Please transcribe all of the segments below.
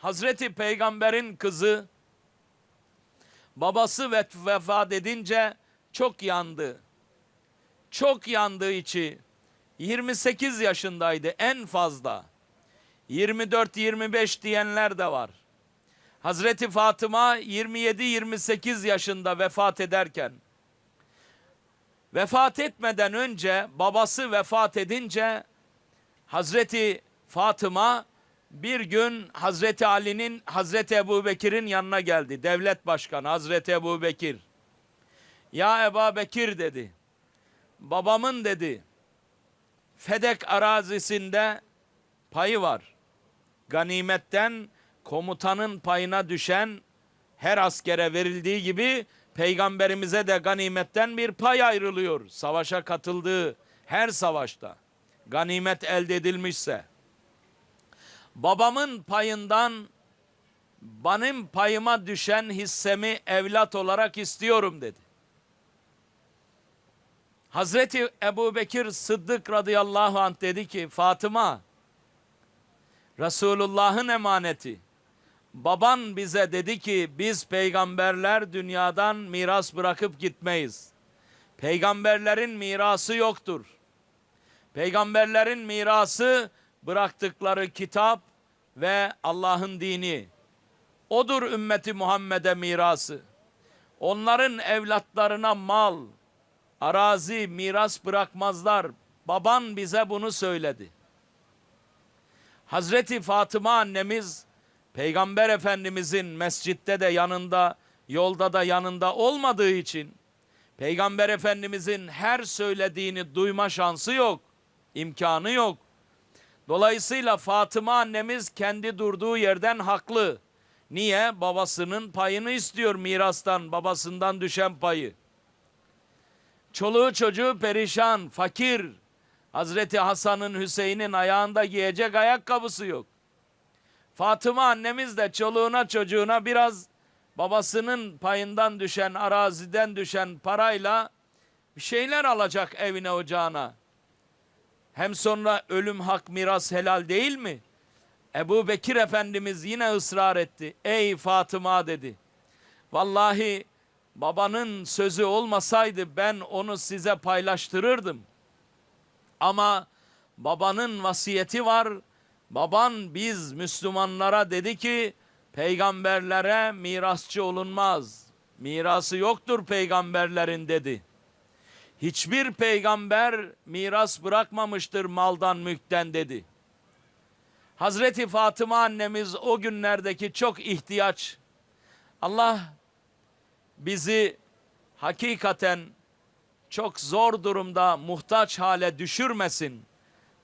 Hazreti Peygamber'in kızı babası ve vefat edince çok yandı. Çok yandığı içi 28 yaşındaydı en fazla. 24-25 diyenler de var. Hazreti Fatıma 27-28 yaşında vefat ederken vefat etmeden önce babası vefat edince Hazreti Fatıma bir gün Hazreti Ali'nin Hazreti Ebu Bekir'in yanına geldi. Devlet başkanı Hazreti Ebu Bekir. Ya Ebu Bekir dedi. Babamın dedi. Fedek arazisinde payı var. Ganimetten komutanın payına düşen her askere verildiği gibi peygamberimize de ganimetten bir pay ayrılıyor. Savaşa katıldığı her savaşta ganimet elde edilmişse babamın payından benim payıma düşen hissemi evlat olarak istiyorum dedi. Hazreti Ebu Bekir Sıddık radıyallahu anh dedi ki Fatıma Resulullah'ın emaneti. Baban bize dedi ki biz peygamberler dünyadan miras bırakıp gitmeyiz. Peygamberlerin mirası yoktur. Peygamberlerin mirası bıraktıkları kitap ve Allah'ın dini. Odur ümmeti Muhammed'e mirası. Onların evlatlarına mal, arazi, miras bırakmazlar. Baban bize bunu söyledi. Hazreti Fatıma annemiz Peygamber Efendimizin mescitte de yanında, yolda da yanında olmadığı için Peygamber Efendimizin her söylediğini duyma şansı yok, imkanı yok. Dolayısıyla Fatıma annemiz kendi durduğu yerden haklı. Niye? Babasının payını istiyor mirastan, babasından düşen payı. Çoluğu çocuğu perişan, fakir. Hazreti Hasan'ın Hüseyin'in ayağında giyecek ayakkabısı yok. Fatıma annemiz de çoluğuna çocuğuna biraz babasının payından düşen, araziden düşen parayla bir şeyler alacak evine ocağına. Hem sonra ölüm hak miras helal değil mi? Ebu Bekir Efendimiz yine ısrar etti. Ey Fatıma dedi. Vallahi babanın sözü olmasaydı ben onu size paylaştırırdım. Ama babanın vasiyeti var. Baban biz Müslümanlara dedi ki peygamberlere mirasçı olunmaz. Mirası yoktur peygamberlerin dedi. Hiçbir peygamber miras bırakmamıştır maldan mülkten dedi. Hazreti Fatıma annemiz o günlerdeki çok ihtiyaç. Allah bizi hakikaten çok zor durumda muhtaç hale düşürmesin.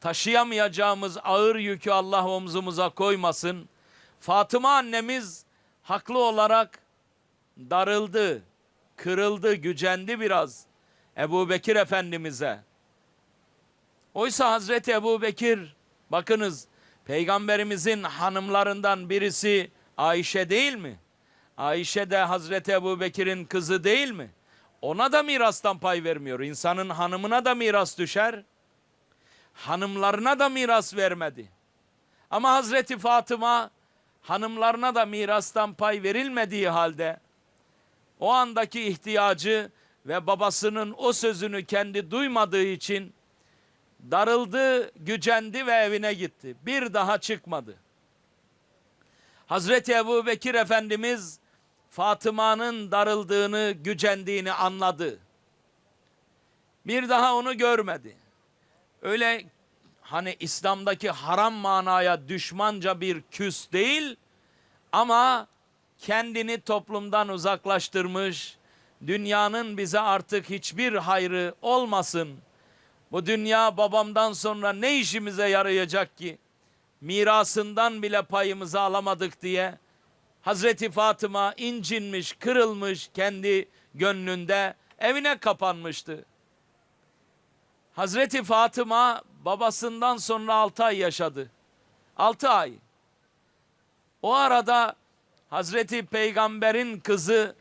Taşıyamayacağımız ağır yükü Allah omzumuza koymasın. Fatıma annemiz haklı olarak darıldı, kırıldı, gücendi biraz Ebu Bekir Efendimiz'e. Oysa Hazreti Ebu Bekir, bakınız Peygamberimizin hanımlarından birisi Ayşe değil mi? Ayşe de Hazreti Ebu Bekir'in kızı değil mi? Ona da mirastan pay vermiyor. İnsanın hanımına da miras düşer. Hanımlarına da miras vermedi. Ama Hazreti Fatıma hanımlarına da mirastan pay verilmediği halde o andaki ihtiyacı ve babasının o sözünü kendi duymadığı için darıldı, gücendi ve evine gitti. Bir daha çıkmadı. Hazreti Ebu Bekir Efendimiz Fatıma'nın darıldığını, gücendiğini anladı. Bir daha onu görmedi. Öyle hani İslam'daki haram manaya düşmanca bir küs değil ama kendini toplumdan uzaklaştırmış, dünyanın bize artık hiçbir hayrı olmasın. Bu dünya babamdan sonra ne işimize yarayacak ki? Mirasından bile payımızı alamadık diye Hazreti Fatıma incinmiş, kırılmış kendi gönlünde evine kapanmıştı. Hazreti Fatıma babasından sonra altı ay yaşadı. Altı ay. O arada Hazreti Peygamber'in kızı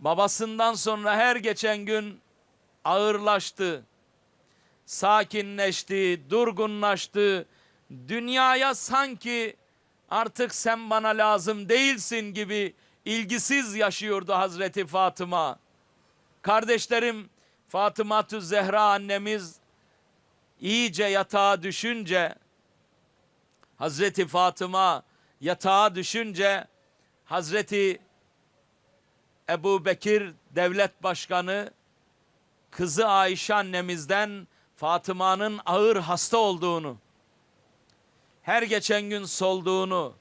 babasından sonra her geçen gün ağırlaştı. Sakinleşti, durgunlaştı. Dünyaya sanki Artık sen bana lazım değilsin gibi ilgisiz yaşıyordu Hazreti Fatıma. Kardeşlerim Fatıma Zehra annemiz iyice yatağa düşünce Hazreti Fatıma yatağa düşünce Hazreti Ebu Bekir devlet başkanı kızı Ayşe annemizden Fatıma'nın ağır hasta olduğunu, her geçen gün solduğunu,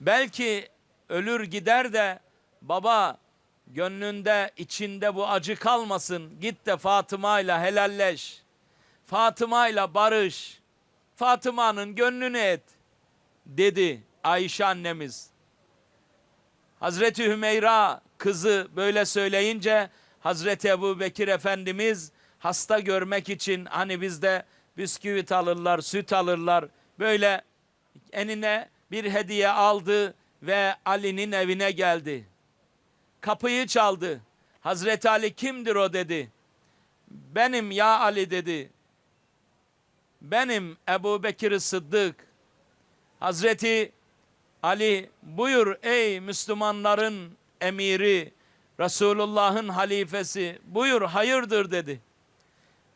belki ölür gider de baba gönlünde içinde bu acı kalmasın git de Fatıma ile helalleş, Fatıma ile barış, Fatıma'nın gönlünü et dedi Ayşe annemiz. Hazreti Hümeyra kızı böyle söyleyince Hazreti Ebu Bekir Efendimiz hasta görmek için hani bizde bisküvit alırlar, süt alırlar. Böyle enine bir hediye aldı ve Ali'nin evine geldi. Kapıyı çaldı. Hazreti Ali kimdir o dedi. Benim ya Ali dedi. Benim Ebu Bekir Sıddık. Hazreti Ali buyur ey Müslümanların emiri, Resulullah'ın halifesi buyur hayırdır dedi.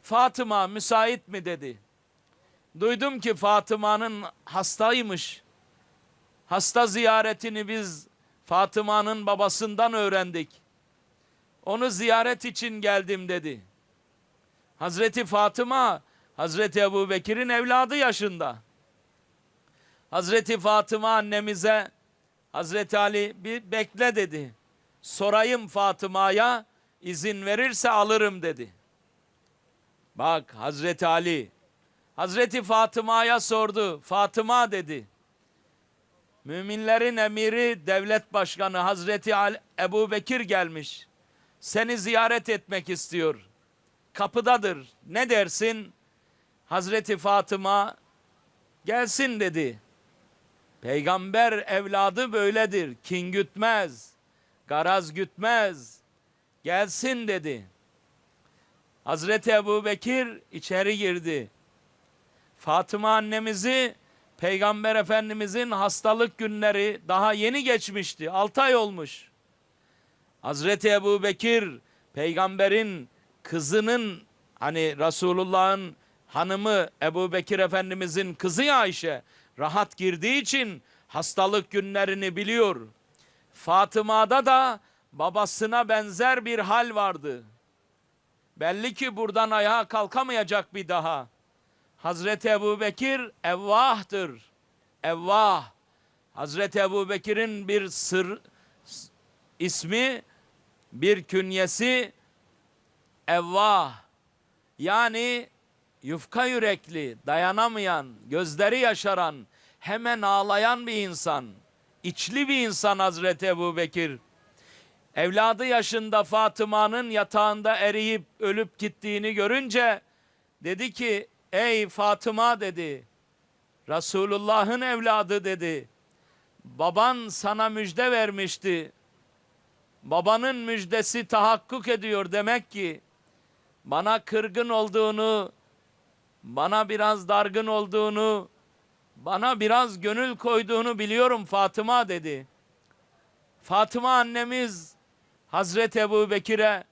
Fatıma müsait mi dedi. Duydum ki Fatıma'nın hastaymış. Hasta ziyaretini biz Fatıma'nın babasından öğrendik. Onu ziyaret için geldim dedi. Hazreti Fatıma, Hazreti Ebu Bekir'in evladı yaşında. Hazreti Fatıma annemize Hazreti Ali bir bekle dedi. Sorayım Fatıma'ya izin verirse alırım dedi. Bak Hazreti Ali Hazreti Fatıma'ya sordu. Fatıma dedi. Müminlerin emiri devlet başkanı Hazreti Ebu Bekir gelmiş. Seni ziyaret etmek istiyor. Kapıdadır. Ne dersin? Hazreti Fatıma gelsin dedi. Peygamber evladı böyledir. Kin gütmez. Garaz gütmez. Gelsin dedi. Hazreti Ebu Bekir içeri girdi. Fatıma annemizi Peygamber Efendimizin hastalık günleri daha yeni geçmişti. 6 ay olmuş. Hazreti Ebu Bekir peygamberin kızının hani Resulullah'ın hanımı Ebu Bekir Efendimizin kızı Ayşe rahat girdiği için hastalık günlerini biliyor. Fatıma'da da babasına benzer bir hal vardı. Belli ki buradan ayağa kalkamayacak bir daha. Hazreti Ebu Bekir evvahtır. Evvah. Hazreti Ebu Bekir'in bir sır ismi, bir künyesi evvah. Yani yufka yürekli, dayanamayan, gözleri yaşaran, hemen ağlayan bir insan. içli bir insan Hazreti Ebu Bekir. Evladı yaşında Fatıma'nın yatağında eriyip ölüp gittiğini görünce dedi ki ey Fatıma dedi. Resulullah'ın evladı dedi. Baban sana müjde vermişti. Babanın müjdesi tahakkuk ediyor demek ki bana kırgın olduğunu, bana biraz dargın olduğunu, bana biraz gönül koyduğunu biliyorum Fatıma dedi. Fatıma annemiz Hazreti Ebu Bekir'e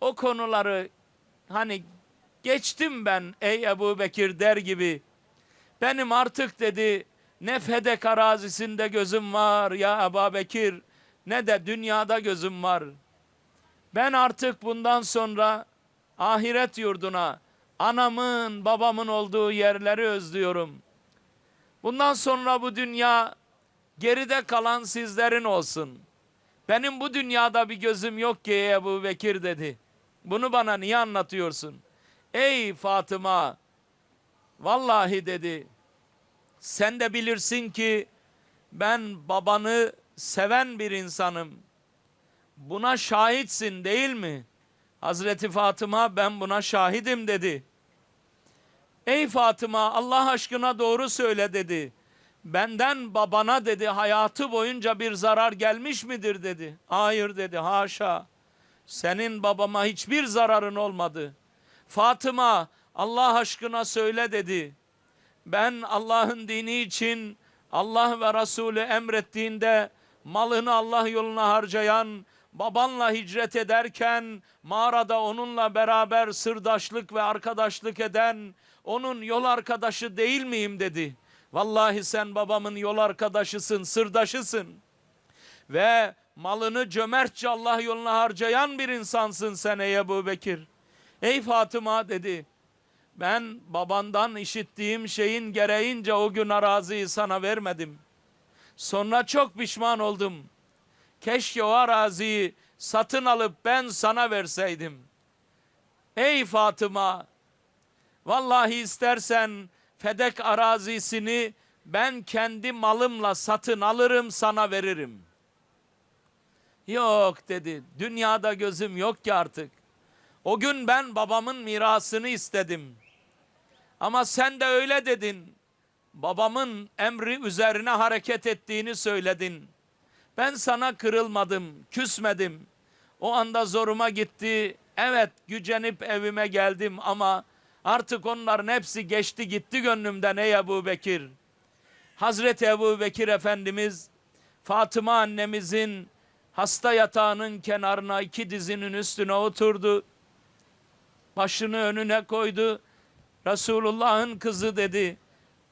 o konuları hani geçtim ben ey Ebu Bekir der gibi. Benim artık dedi ne Fedek arazisinde gözüm var ya Ebu Bekir ne de dünyada gözüm var. Ben artık bundan sonra ahiret yurduna anamın babamın olduğu yerleri özlüyorum. Bundan sonra bu dünya geride kalan sizlerin olsun. Benim bu dünyada bir gözüm yok ki Ebu Bekir dedi. Bunu bana niye anlatıyorsun? Ey Fatıma vallahi dedi sen de bilirsin ki ben babanı seven bir insanım. Buna şahitsin değil mi? Hazreti Fatıma ben buna şahidim dedi. Ey Fatıma Allah aşkına doğru söyle dedi. Benden babana dedi hayatı boyunca bir zarar gelmiş midir dedi. Hayır dedi haşa. Senin babama hiçbir zararın olmadı. Fatıma Allah aşkına söyle dedi. Ben Allah'ın dini için Allah ve Resulü emrettiğinde malını Allah yoluna harcayan, babanla hicret ederken mağarada onunla beraber sırdaşlık ve arkadaşlık eden, onun yol arkadaşı değil miyim dedi. Vallahi sen babamın yol arkadaşısın, sırdaşısın. Ve malını cömertçe Allah yoluna harcayan bir insansın sen ey Ebu Bekir. Ey Fatıma dedi. Ben babandan işittiğim şeyin gereğince o gün araziyi sana vermedim. Sonra çok pişman oldum. Keşke o araziyi satın alıp ben sana verseydim. Ey Fatıma, vallahi istersen Fedek arazisini ben kendi malımla satın alırım sana veririm. Yok dedi. Dünyada gözüm yok ki artık. O gün ben babamın mirasını istedim. Ama sen de öyle dedin. Babamın emri üzerine hareket ettiğini söyledin. Ben sana kırılmadım, küsmedim. O anda zoruma gitti. Evet, gücenip evime geldim ama artık onların hepsi geçti gitti gönlümden ey Ebu Bekir. Hazreti Ebu Bekir Efendimiz Fatıma annemizin hasta yatağının kenarına iki dizinin üstüne oturdu. Başını önüne koydu. Resulullah'ın kızı dedi.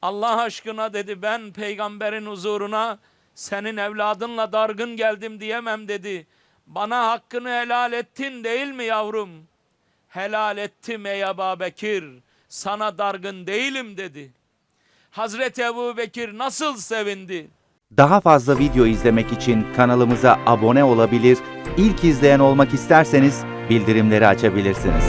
Allah aşkına dedi ben peygamberin huzuruna senin evladınla dargın geldim diyemem dedi. Bana hakkını helal ettin değil mi yavrum? Helal ettim ey Ebu Bekir. Sana dargın değilim dedi. Hazreti Ebu Bekir nasıl sevindi? Daha fazla video izlemek için kanalımıza abone olabilir, ilk izleyen olmak isterseniz bildirimleri açabilirsiniz.